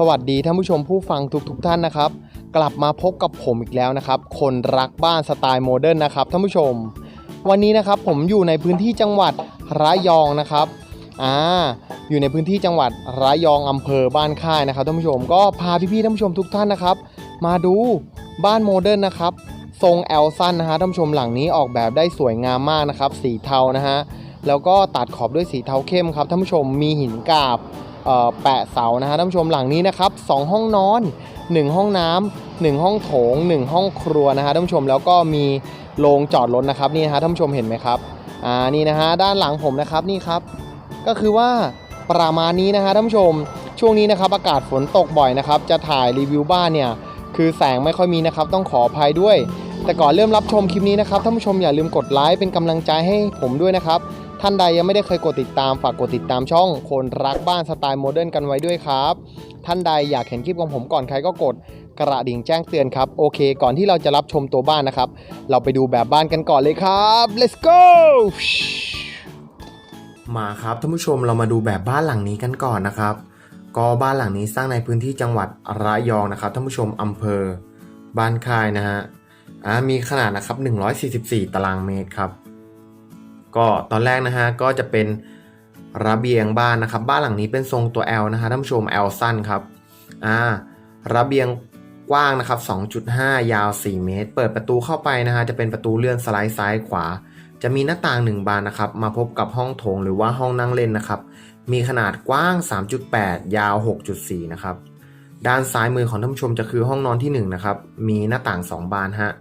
สวัสดีท่านผู้ชมผู้ฟังทุกๆทท่านนะครับ กลับมาพบกับผมอีกแล้วนะครับ คนรักบ้านสไตล์โมเดิร์นนะครับท่านผู้ชม วันนี้นะครับผมอยู่ในพื้นที่จังหวัดระยองนะครับอ่าอยู่ในพื้นที่จังหวัดระยองอำเภอบ้านค่ายนะครับท่านผู้ชมก็พาพี่ๆท่านผู้ชมทุกท่านนะครับ มาดูบ้านโมเดิร์นนะครับทรงแอลซันนะฮะท่านผู้ชมหลังนี้ออกแบบได้สวยงามมากนะครับ สีเทานะฮะแล้วก็ตัดขอบด้วยสีเทาเข้มครับท่านผู้ชมมีหินกาบ แปะเสานะฮะท่านผู้ชมหลังนี้นะครับสองห้องนอน 1 ห้องน้ำหนึ่งห้องโถง 1 ห้องครัวนะฮะท่านผู้ชมแล้วก็มีโรงจอดรถนะครับนี่นะฮะท่านผู้ชมเห็นไหมครับอ่านี่นะฮะด้านหลังผมนะครับนี่ครับ ก็คือว่าประมาณนี้นะฮะท่านผู้ชมช่วงนี้นะครับอากาศฝนตกบ่อยนะครับ จะถ่ายรีวิวบ้านเนี่ยคือแสงไม่ค่อยมีนะครับ ต้องขออภัยด้วย แต่ก่อนเริ่มรับชมคลิปนี้นะครับท่านผู้ชมอย่าลืมกดไลค์เป็นกำลังใจให้ผมด้วยนะครับ ท่านใดยังไม่ได้เคยกดติดตามฝากกดติดตามช่อง คนรักบ้านสไตล์โมเดิร์นกันไว้ด้วยครับ ท่านใดอยากเห็นคลิปของผมก่อนใครก็กดกระดิ่งแจ้งเตือนครับโอเค ก่อนที่เราจะรับชมตัวบ้านนะครับ เราไปดูแบบบ้านกันก่อนเลยครับ let's go มาครับท่านผู้ชมเรามาดูแบบบ้านหลังนี้กันก่อนนะครับ ก็บ้านหลังนี้สร้างในพื้นที่จังหวัดระยองนะครับท่านผู้ชมอำเภอ บ้านค่ายนะฮะมีขนาดนะครับ144 ตารางเมตรครับ ก็ตอนแรกนะฮะก็จะเป็นระเบียงบ้านนะครับ บ้านหลังนี้เป็นทรงตัว L นะฮะท่านผู้ชม L สั้นครับอ่าระเบียงกว้างนะครับ 2.5 ยาว 4 เมตร เปิดประตูเข้าไปนะฮะจะเป็นประตูเลื่อนสไลด์ซ้ายขวา จะมีหน้าต่างหนึ่งบานนะครับ มาพบกับห้องโถงหรือว่าห้องนั่งเล่นนะครับ มีขนาดกว้าง 3.8 ยาว 6.4 นะครับ ด้านซ้ายมือของท่านผู้ชมจะคือห้องนอนที่1นะครับ มีหน้าต่าง 2 บานฮะ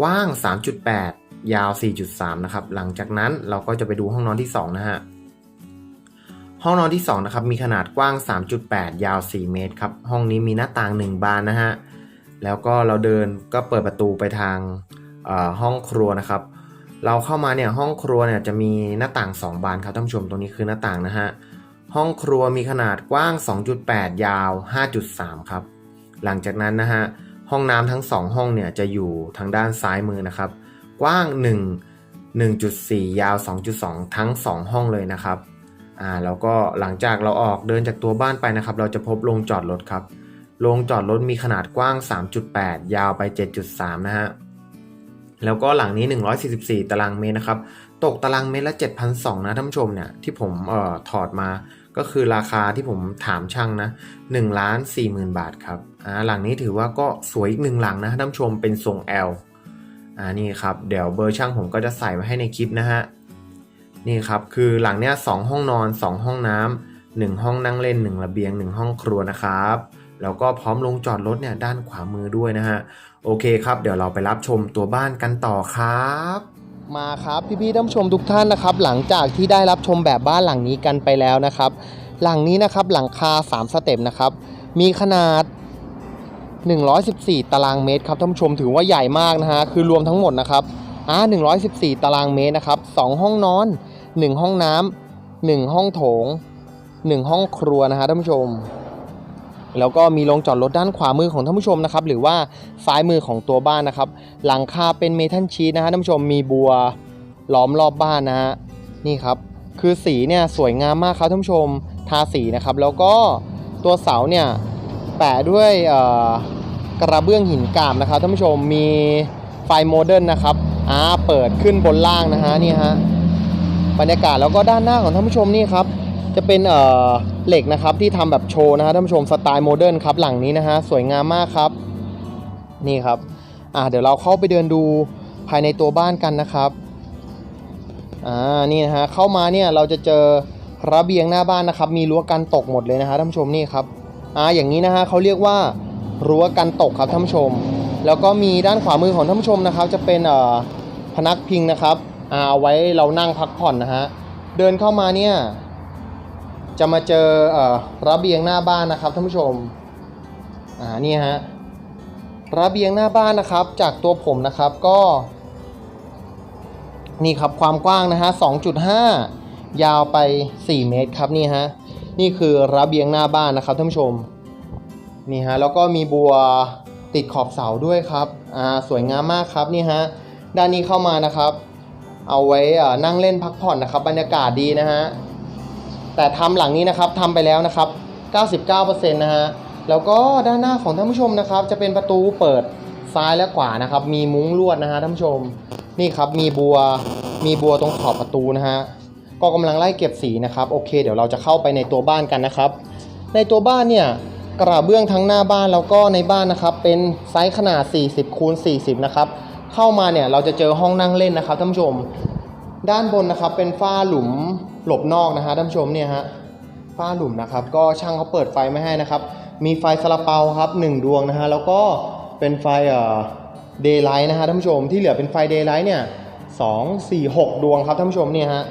กว้าง 3.8 ยาว 4.3 นะครับ หลังจากนั้นเราก็จะไปดูห้องนอนที่ 2 นะฮะ ห้องนอนที่ 2 นะครับ มีขนาดกว้าง 3.8 ยาว 4 เมตรครับ ห้องนี้มีหน้าต่าง 1 บานนะฮะ แล้วก็เราเดินก็เปิดประตูไปทางห้องครัวนะครับ เราเข้ามาเนี่ยห้องครัวเนี่ยจะมีหน้าต่าง 2 บานครับท่านผู้ชม ตรงนี้คือหน้าต่างนะฮะ ห้องครัวมีขนาดกว้าง 2.8 ยาว 5.3 ครับ หลังจากนั้นนะฮะ ห้องน้ำทั้ง 2 ห้องเนี่ยจะอยู่ทางด้านซ้ายมือนะครับ กว้าง 1 1.4 ยาว 2.2 ทั้ง 2 ห้องเลยนะครับอ่าแล้วก็หลังจากเราออกเดินจากตัวบ้านไปนะครับ เราจะพบโรงจอดรถครับโรงจอดรถมีขนาดกว้าง 3.8 ยาวไป 7.3 นะฮะแล้วก็หลังนี้ 144 ตารางเมตรนะครับ ตกตารางเมตรละ 7,200 นะท่านผู้ชมเนี่ยที่ผมเอ่อถอดมาก็คือราคาที่ผมถามช่างนะ1ล้าน4 0,000 บาทครับอ่าหลังนี้ถือว่าก็สวยอีกหนึ่งหลังนะท่านผู้ชมเป็นทรง L อ่านี่ครับเดี๋ยวเบอร์ช่างผมก็จะใส่ไว้ให้ในคลิปนะฮะนี่ครับคือหลังเนี้ยสองห้องนอน 2 ห้องน้ำหนึ่งห้องนั่งเล่น 1 ระเบียง 1 ห้องครัวนะครับแล้วก็พร้อมลงจอดรถเนี่ยด้านขวามือด้วยนะฮะโอเคครับ เดี๋ยวเราไปรับชมตัวบ้านกันต่อครับมาครับพี่ๆท่านผู้ชมทุกท่านนะครับ หลังจากที่ได้รับชมแบบบ้านหลังนี้กันไปแล้วนะครับ หลังนี้นะครับหลังคา 3 สเต็ปนะครับ มีขนาด 114 ตารางเมตรครับท่านผู้ชมถือว่าใหญ่มากนะฮะคือรวมทั้งหมดนะครับอ่า114 ตารางเมตรนะครับ2ห้องนอน 1 ห้องน้ำ1ห้องโถง 1 ห้องครัวนะฮะท่านผู้ชม แล้วก็มีโรงจอดรถด้านขวามือของท่านผู้ชมนะครับหรือว่าซ้ายมือของตัวบ้านนะครับ หลังคาเป็นเมทัลชีทนะฮะท่านผู้ชมมีบัวล้อมรอบบ้านนะฮะนี่ครับคือสีเนี่ยสวยงามมากครับท่านผู้ชมทาสีนะครับ แล้วก็ตัวเสาเนี่ย แปะด้วยกระเบื้องหินกาบนะครับท่านผู้ชมมีไฟโมเดิร์นนะครับอ่าเปิดขึ้นบนล่างนะฮะนี่ฮะบรรยากาศแล้วก็ด้านหน้าของท่านผู้ชมนี่ครับจะเป็นเอ่อเหล็กนะครับที่ทำแบบโชว์นะฮะท่านผู้ชมสไตล์โมเดิร์นครับหลังนี้นะฮะสวยงามมากครับนี่ครับอ่าเดี๋ยวเราเข้าไปเดินดูภายในตัวบ้านกันนะครับอ่านี่นะฮะเข้ามาเนี่ยเราจะเจอระเบียงหน้าบ้านนะครับ มีรั้วกันตกหมดเลยนะฮะท่านผู้ชมนี่ครับ อ่าอย่างนี้นะฮะเขาเรียกว่ารั้วกันตกครับท่านผู้ชม แล้วก็มีด้านขวามือของท่านผู้ชมนะครับ จะเป็นเอ่อพนักพิงนะครับอ่าเอาไว้เรานั่งพักผ่อนนะฮะเดินเข้ามาเนี่ยจะมาเจอเอ่อระเบียงหน้าบ้านนะครับท่านผู้ชมอ่านี่ฮะระเบียงหน้าบ้านนะครับ จากตัวผมนะครับก็ นี่ครับความกว้างนะฮะ2.5 ยาวไป 4 เมตรครับนี่ฮะ นี่คือระเบียงหน้าบ้านนะครับท่านผู้ชมนี่ฮะแล้วก็มีบัวติดขอบเสาด้วยครับอ่าสวยงามมากครับนี่ฮะด้านนี้เข้ามานะครับ เอาไว้อ่านั่งเล่นพักผ่อนนะครับ บรรยากาศดีนะฮะแต่ทำหลังนี้นะครับทำไปแล้วนะครับ 99%นะฮะแล้วก็ด้านหน้าของท่านผู้ชมนะครับ จะเป็นประตูเปิดซ้ายและขวานะครับ มีมุ้งลวดนะฮะท่านผู้ชม นี่ครับมีบัวมีบัวตรงขอบประตูนะฮะ ก็กำลังไล่เก็บสีนะครับโอเค เดี๋ยวเราจะเข้าไปในตัวบ้านกันนะครับ ในตัวบ้านเนี่ยกระเบื้องทั้งหน้าบ้านแล้วก็ในบ้านนะครับ เป็นไซส์ขนาด 40คูณ40 นะครับ เข้ามาเนี่ยเราจะเจอห้องนั่งเล่นนะครับท่านผู้ชม ด้านบนนะครับเป็นฝ้าหลุมหลบนอกนะฮะท่านผู้ชมเนี่ยฮะฝ้าหลุมนะครับ ก็ช่างเขาเปิดไฟไม่ให้นะครับ มีไฟสลับเปาครับหนึ่งดวงนะฮะแล้วก็เป็นไฟเอ่อเดย์ไลท์นะฮะท่านผู้ชมที่เหลือเป็นไฟเดย์ไลท์เนี่ยสองสี่หกดวงครับท่านผู้ชมเนี่ยฮะ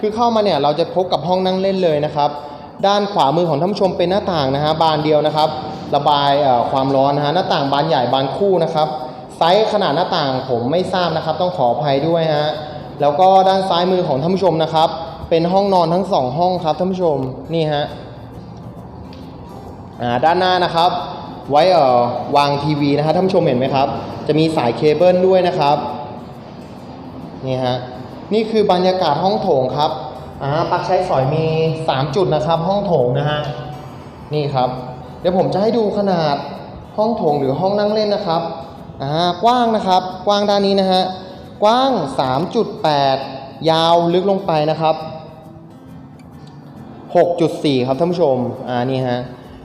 คือเข้ามาเนี่ยเราจะพบกับห้องนั่งเล่นเลยนะครับ ด้านขวามือของท่านผู้ชมเป็นหน้าต่างนะฮะบานเดียวนะครับ ระบายความร้อนนะฮะหน้าต่างบานใหญ่บานคู่นะครับไซส์ขนาดหน้าต่างผมไม่ทราบนะครับ ต้องขออภัยด้วยฮะแล้วก็ด้านซ้ายมือของท่านผู้ชมนะครับ เป็นห้องนอนทั้งสองห้องครับท่านผู้ชมนี่ฮะอ่าด้านหน้านะครับ ไว้เอ่อวางทีวีนะฮะท่านผู้ชมเห็นไหมครับ จะมีสายเคเบิลด้วยนะครับนี่ฮะ นี่คือบรรยากาศห้องโถงครับอ่าปักใช้สอยมี 3 จุดนะครับห้องโถงนะฮะนี่ครับ เดี๋ยวผมจะให้ดูขนาดห้องโถงหรือห้องนั่งเล่นนะครับอ่ากว้างนะครับ กว้างด้านนี้นะฮะกว้าง 3.8 ยาวลึกลงไปนะครับ 6.4 ครับท่านผู้ชมอ่านี่ฮะ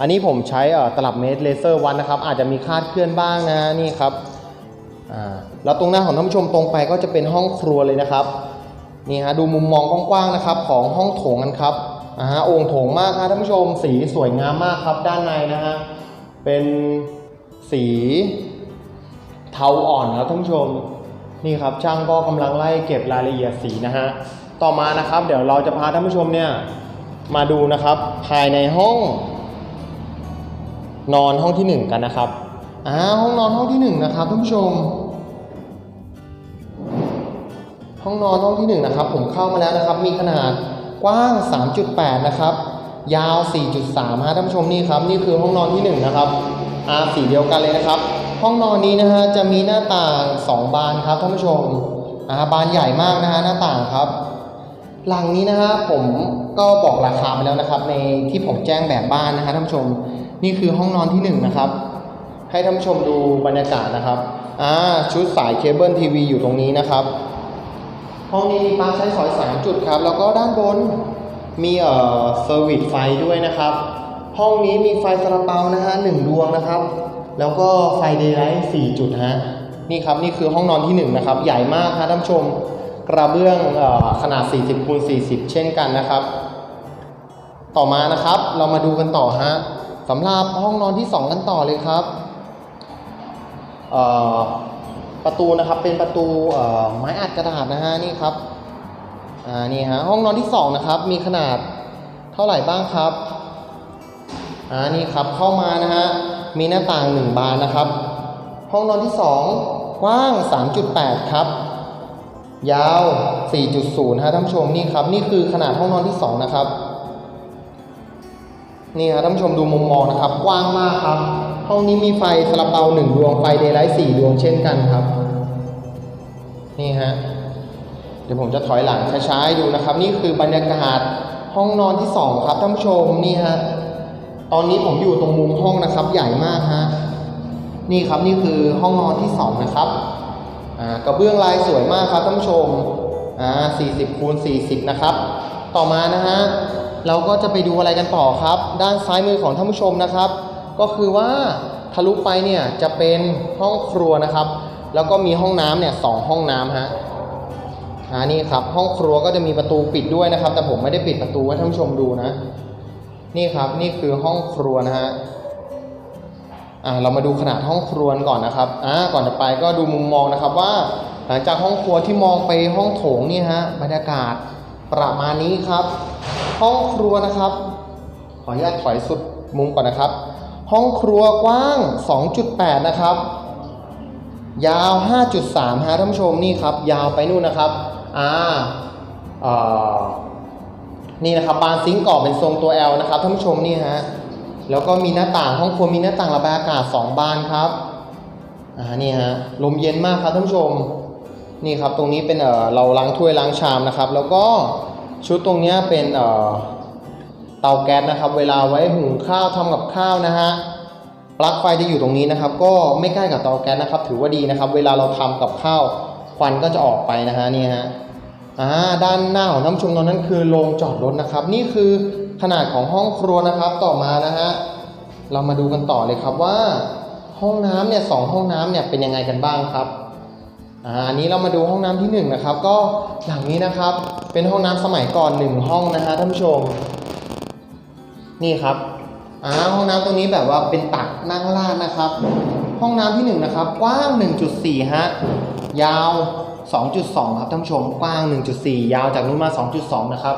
อันนี้ผมใช้เอ่อตลับเมตรเลเซอร์วัดนะครับ อาจจะมีคาดเคลื่อนบ้างนะนี่ครับอ่าแล้วตรงหน้าของท่านผู้ชมตรงไปก็จะเป็นห้องครัวเลยนะครับ นี่ฮะดูมุมมองกว้างๆนะครับของห้องโถงกันครับอ่าโอ่งโถงมากครับท่านผู้ชมสีสวยงามมากครับด้านในนะฮะเป็นสีเทาอ่อนครับท่านผู้ชมนี่ครับช่างก็กำลังไล่เก็บรายละเอียดสีนะฮะต่อมานะครับ เดี๋ยวเราจะพาท่านผู้ชมเนี่ยมาดูนะครับภายในห้อง นอนห้องที่หนึ่งกันนะครับอ่าห้องนอนห้องที่หนึ่งนะครับท่านผู้ชม ห้องนอนห้องที่หนึ่งนะครับ ผมเข้ามาแล้วนะครับ มีขนาดกว้าง 3.8 นะครับ ยาว 4.3ฮะท่านผู้ชมนี่ครับ นี่คือห้องนอนที่หนึ่งนะครับอาสีเดียวกันเลยนะครับ ห้องนอนนี้นะฮะจะมีหน้าต่าง 2 บานครับท่านผู้ชมอ่าบานใหญ่มากนะฮะหน้าต่างครับ หลังนี้นะฮะผมก็บอกราคาไปแล้วนะครับ ในที่ผมแจ้งแบบบ้านนะฮะท่านผู้ชม นี่คือห้องนอนที่หนึ่งนะครับ ให้ท่านผู้ชมดูบรรยากาศนะครับอ่าชุดสายเคเบิลทีวีอยู่ตรงนี้นะครับ ห้องนี้มีปลั๊กใช้สอย 3 จุดครับ แล้วก็ด้านบนมีเอ่อเซอร์วิสไฟด้วยนะครับ ห้องนี้มีไฟสลับเปานะฮะหนึ่งดวงนะครับ แล้วก็ไฟเดย์ไลท์4จุดฮะนี่ครับนี่คือห้องนอนที่หนึ่งนะครับ ใหญ่มากครับท่านผู้ชมกระเบื้องเออขนาด 40คูณ40 เช่นกันนะครับ ต่อมานะครับเรามาดูกันต่อฮะสำหรับห้องนอนที่ 2 กันต่อเลยครับเอ่อ ประตูนะครับเป็นประตูไม้อัดกระดาษนะฮะนี่ครับอ่านี่ฮะห้องนอนที่2นะครับมีขนาดเท่าไหร่บ้างครับอ่านี่ครับเข้ามานะฮะมีหน้าต่าง1บานนะครับ ห้องนอนที่ 2 กว้าง 3.8 ครับ ยาว 4.0 ฮะท่านผู้ชมนี่ครับนี่คือขนาดห้องนอนที่ 2 นะครับนี่ครับท่านผู้ชมดูมุมมองนะครับ กว้างมากครับ ห้องนี้มีไฟสลับเปาหนึ่งดวงไฟเดย์ไลท์สี่ดวงเช่นกันครับ นี่ฮะเดี๋ยวผมจะถอยหลังช้าๆดูนะครับ นี่คือบรรยากาศห้องนอนที่สองครับท่านผู้ชมนี่ฮะตอนนี้ผมอยู่ตรงมุมห้องนะครับ ใหญ่มากฮะนี่ครับนี่คือห้องนอนที่สองนะครับอ่ากระเบื้องลายสวยมากครับท่านผู้ชมอ่า40คูณ40 นะครับ ต่อมานะฮะเราก็จะไปดูอะไรกันต่อครับ ด้านซ้ายมือของท่านผู้ชมนะครับ ก็คือว่าทะลุไปเนี่ยจะเป็นห้องครัวนะครับ แล้วก็มีห้องน้ำเนี่ยสองห้องน้ำฮะอ่านี่ครับ ห้องครัวก็จะมีประตูปิดด้วยนะครับ แต่ผมไม่ได้ปิดประตูให้ท่านผู้ชมดูนะ นี่ครับนี่คือห้องครัวนะฮะอ่าเรามาดูขนาดห้องครัวก่อนนะครับอ่าก่อนจะไปก็ดูมุมมองนะครับว่า หลังจากห้องครัวที่มองไปห้องโถงนี่ฮะบรรยากาศประมาณนี้ครับ ห้องครัวนะครับ ขออนุญาตถอยสุดมุมก่อนนะครับ ห้องครัวกว้าง 2.8 นะครับ ยาว 5.3 ฮะท่านผู้ชมนี่ครับ ยาวไปนู่นนะครับ อ่าเอ่อนี่นะครับบานซิงค์ก่อเป็นทรงตัว L นะครับท่านผู้ชมนี่ฮะ แล้วก็มีหน้าต่างห้องครัวมีหน้าต่างระบายอากาศ 2 บานครับ อ่า นี่ฮะ ลมเย็นมากครับท่านผู้ชม นี่ครับตรงนี้เป็นเอ่อเราล้างถ้วยล้างชามนะครับ แล้วก็ชุดตรงเนี้ยเป็นเอ่อเเตาแก๊สนะครับ เวลาไว้หุงข้าวทำกับข้าวนะฮะ ปลั๊กไฟจะอยู่ตรงนี้นะครับ ก็ไม่ใกล้กับเตาแก๊สนะครับ ถือว่าดีนะครับ เวลาเราทำกับข้าวควันก็จะออกไปนะฮะนี่ฮะอ่าด้านหน้าของนผู้ชมตรงนั้นคือโรงจอดรถนะครับ นี่คือขนาดของห้องครัวนะครับต่อมานะฮะเรามาดูกันต่อเลยครับว่า ห้องน้ำเนี่ยสองห้องน้ำเนี่ยเป็นยังไงกันบ้างครับอ่าอันนี้เรามาดูห้องน้ำที่หนึ่งนะครับ ก็หลังนี้นะครับเป็นห้องน้ำสมัยก่อนหนึ่งห้องนะฮะท่านผู้ชม นี่ครับ อ่าห้องน้ำตรงนี้แบบว่าเป็นตักนั่งลาดนะครับ ห้องน้ำที่หนึ่งนะครับกว้าง 1.4 ฮะ ยาว 2.2 ครับท่านผู้ชมกว้าง 1.4 ยาวจากนู้นมา 2.2 นะครับ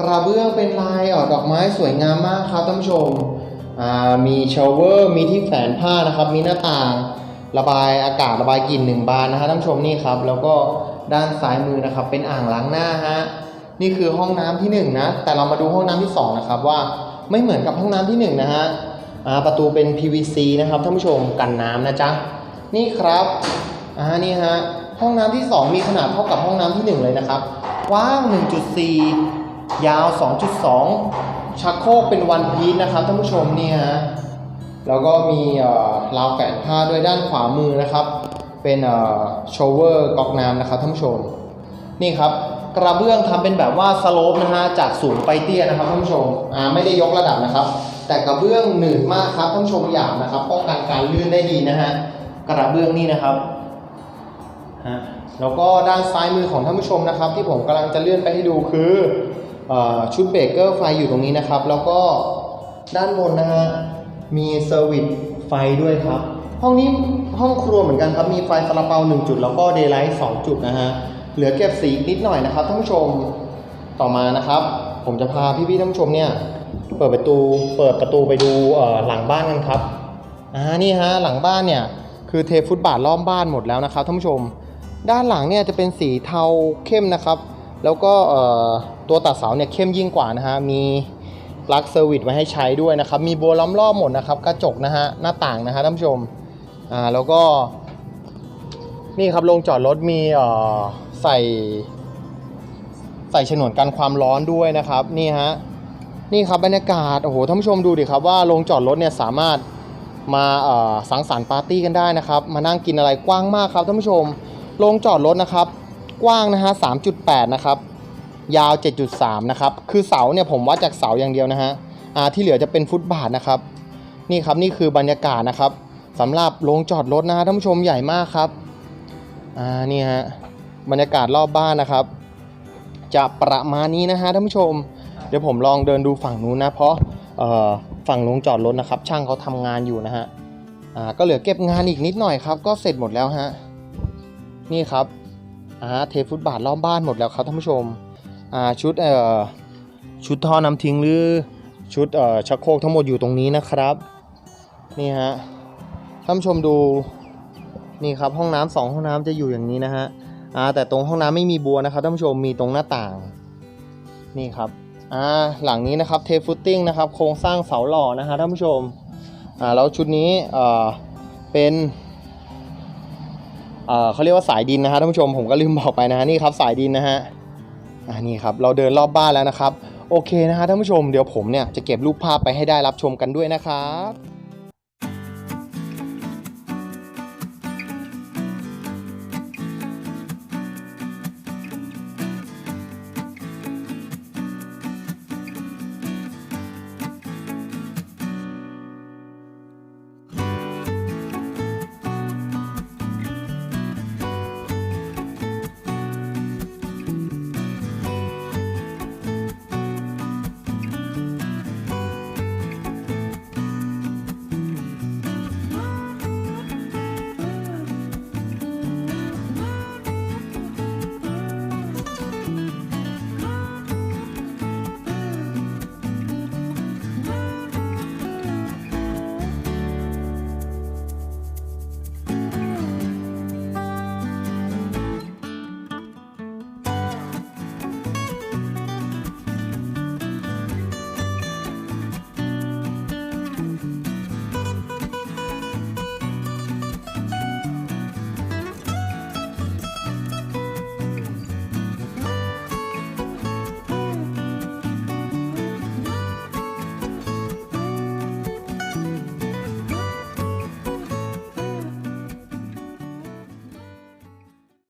กระเบื้องเป็นลายเอ่อดอกไม้สวยงามมากครับท่านผู้ชมอ่ามีชาวเวอร์ มีที่แฝนผ้านะครับ มีหน้าต่างระบายอากาศระบายกลิ่นหนึ่งบานนะฮะท่านผู้ชมนี่ครับ แล้วก็ด้านซ้ายมือนะครับ เป็นอ่างล้างหน้าฮะนี่คือห้องน้ำที่หนึ่งนะแต่เรามาดูห้องน้ำที่สองนะครับว่า ไม่เหมือนกับห้องน้ำที่หนึ่งนะฮะประตูเป็น PVC นะครับท่านผู้ชมกันน้ำนะจ๊ะนี่ครับอ่านี่ฮะห้องน้ำที่สองมีขนาดเท่ากับห้องน้ำที่หนึ่งเลยนะครับกว้าง 1.4 ยาว 2.2 ชักโครกเป็นวันพีซนะครับท่านผู้ชมนี่ฮะแล้วก็มีราวแฝนผ้าด้วยด้านขวามือนะครับ เป็นอ่อโชเวอร์ก๊อกน้ำนะครับท่านผู้ชม นี่ครับ กระเบื้องทำเป็นแบบว่าสโลปนะฮะจากสูงไปเตี้ยนะครับท่านผู้ชมอ่าไม่ได้ยกระดับนะครับ แต่กระเบื้องหนืดมากครับท่านผู้ชมหยาบนะครับป้องกันการลื่นได้ดีนะฮะกระเบื้องนี่นะครับฮะแล้วก็ด้านซ้ายมือของท่านผู้ชมนะครับ ที่ผมกำลังจะเลื่อนไปให้ดูคืออชุดเบรกเกอร์ไฟอยู่ตรงนี้นะครับ แล้วก็ด้านบนนะฮะมีเซอร์วิสไฟด้วยครับ ห้องนี้ห้องครัวเหมือนกันครับ มีไฟซาลาเปา1จุด แล้วก็เดย์ไลท์2จุดนะฮะ เหลือเก็บสีนิดหน่อยนะครับท่านผู้ชมต่อมานะครับ ผมจะพาพี่ๆท่านผู้ชมเนี่ยเปิดประตูเปิดประตูไปดูหลังบ้านกันครับอ่านี่ฮะหลังบ้านเนี่ยคือเทฟุตบาทล้อมบ้านหมดแล้วนะครับท่านผู้ชม ด้านหลังเนี่ยจะเป็นสีเทาเข้มนะครับ แล้วก็ตัวตัดเสาเนี่ยเข้มยิ่งกว่านะฮะมีลักเซอร์วิสไว้ให้ใช้ด้วยนะครับ มีบัวล้อมรอบหมดนะครับ กระจกนะฮะหน้าต่างนะฮะท่านผู้ชมอ่าแล้วก็นี่ครับโรงจอดรถมีเอ่อ ใส่ ใส่ฉนวนกันความร้อนด้วยนะครับ นี่ฮะนี่ครับบรรยากาศโอ้โหท่านผู้ชมดูดิครับว่าโรงจอดรถเนี่ยสามารถมาสังสรรค์ปาร์ตี้กันได้นะครับ มานั่งกินอะไรกว้างมากครับท่านผู้ชมโรงจอดรถนะครับ กว้างนะฮะ3.8 นะครับ ยาว 7.3 นะครับ คือเสาเนี่ยผมวัดจากเสาอย่างเดียวนะฮะที่เหลือจะเป็นฟุตบาทนะครับ นี่ครับนี่คือบรรยากาศนะครับสำหรับโรงจอดรถนะฮะท่านผู้ชมใหญ่มากครับอ่านี่ฮะ บรรยากาศรอบบ้านนะครับ จะประมาณนี้นะฮะท่านผู้ชม เดี๋ยวผมลองเดินดูฝั่งนู้นนะ เพราะฝั่งลงจอดรถนะครับ ช่างเขาทำงานอยู่นะฮะก็เหลือเก็บงานอีกนิดหน่อยครับ ก็เสร็จหมดแล้วฮะนี่ครับเทฟุตบาทรอบบ้านหมดแล้วครับท่านผู้ชมชุดชุดท่อน้ำทิ้งหรือชุดชักโครกทั้งหมดอยู่ตรงนี้นะครับนี่ฮะท่านผู้ชมดูนี่ครับห้องน้ำสองห้องน้ำจะอยู่อย่างนี้นะฮะ อ่าแต่ตรงห้องน้ำไม่มีบัวนะครับท่านผู้ชมมีตรงหน้าต่าง นี่ครับอ่าหลังนี้นะครับเทฟุตติ้งนะครับโครงสร้างเสาหล่อนะฮะท่านผู้ชมอ่าแล้วชุดนี้เอ่อเป็นเอ่อเขาเรียกว่าสายดินนะฮะท่านผู้ชมผมก็ลืมบอกไปนะฮะนี่ครับสายดินนะฮะอ่านี่ครับเราเดินรอบบ้านแล้วนะครับ โอเคนะฮะท่านผู้ชมเดี๋ยวผมเนี่ยจะเก็บรูปภาพไปให้ได้รับชมกันด้วยนะครับ